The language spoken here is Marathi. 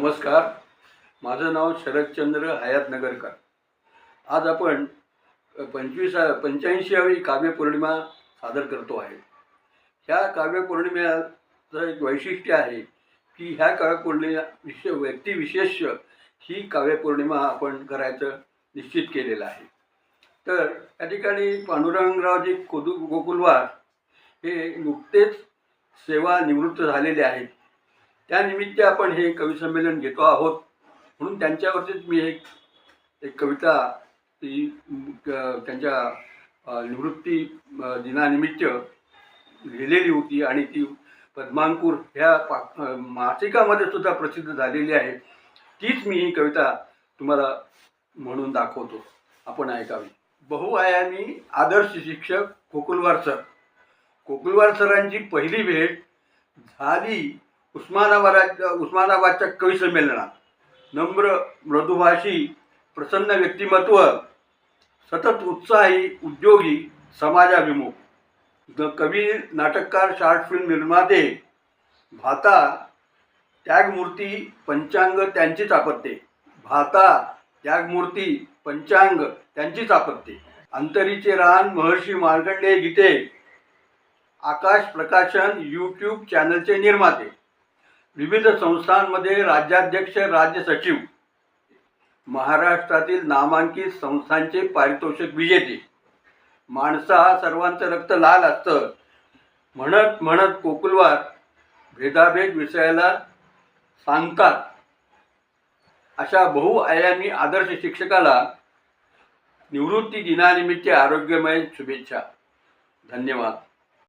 नमस्कार. माझं नाव शरदचंद्र हयातनगरकर. आज आपण पंचवीस पंच्याऐंशीवी काव्यपौर्णिमा सादर करतो आहे. ह्या काव्यपौर्णिमेचं एक वैशिष्ट्य आहे की ह्या काव्यपौर्णिमा विशे व्यक्तिविशेष ही काव्यपौर्णिमा आपण करायचं निश्चित केलेलं आहे. तर या ठिकाणी पांडुरंगरावजी कोदू गोकुलवार हे नुकतेच सेवा निवृत्त झालेले आहेत. त्यानिमित्त आपण हे कवी संमेलन घेतो आहोत. म्हणून त्यांच्यावरतीच मी एक एक कविता ती त्यांच्या निवृत्ती दिनानिमित्त लिहिलेली होती आणि ती पद्मांकूर ह्या पा मासिकामध्ये सुद्धा प्रसिद्ध झालेली आहे. तीच मी ही कविता तुम्हाला म्हणून दाखवतो. आपण ऐकावी. बहुआयामी आदर्श शिक्षक कोकुलवार सर. कोकुलवार सरांची पहिली भेट झाली उस्मानाबाद उस्मानाबादच्या कवी संमेलनात नम्र मृदुभाषी प्रसन्न व्यक्तिमत्व सतत उत्साही उद्योगी समाजाभिमुख द कवी नाटककार शॉर्ट फिल्म निर्माते भाता त्यागमूर्ती पंचांग त्यांचीच आपत्ते. भाता त्यागमूर्ती पंचांग त्यांचीच आपत्ते. अंतरीचे रान महर्षी मार्कंडेय गीते आकाश प्रकाशन यूट्यूब चॅनलचे निर्माते. विविध संस्थांमध्ये राज्याध्यक्ष राज्य सचिव महाराष्ट्रातील नामांकित संस्थांचे पारितोषिक विजेते. माणसा हा सर्वांचं रक्त लाल असतं. म्हणत म्हणत कोकुलवार भेदाभेद विषयाला सांगतात. अशा बहुआयामी आदर्श शिक्षकाला निवृत्ती दिनानिमित्त आरोग्यमय शुभेच्छा. धन्यवाद.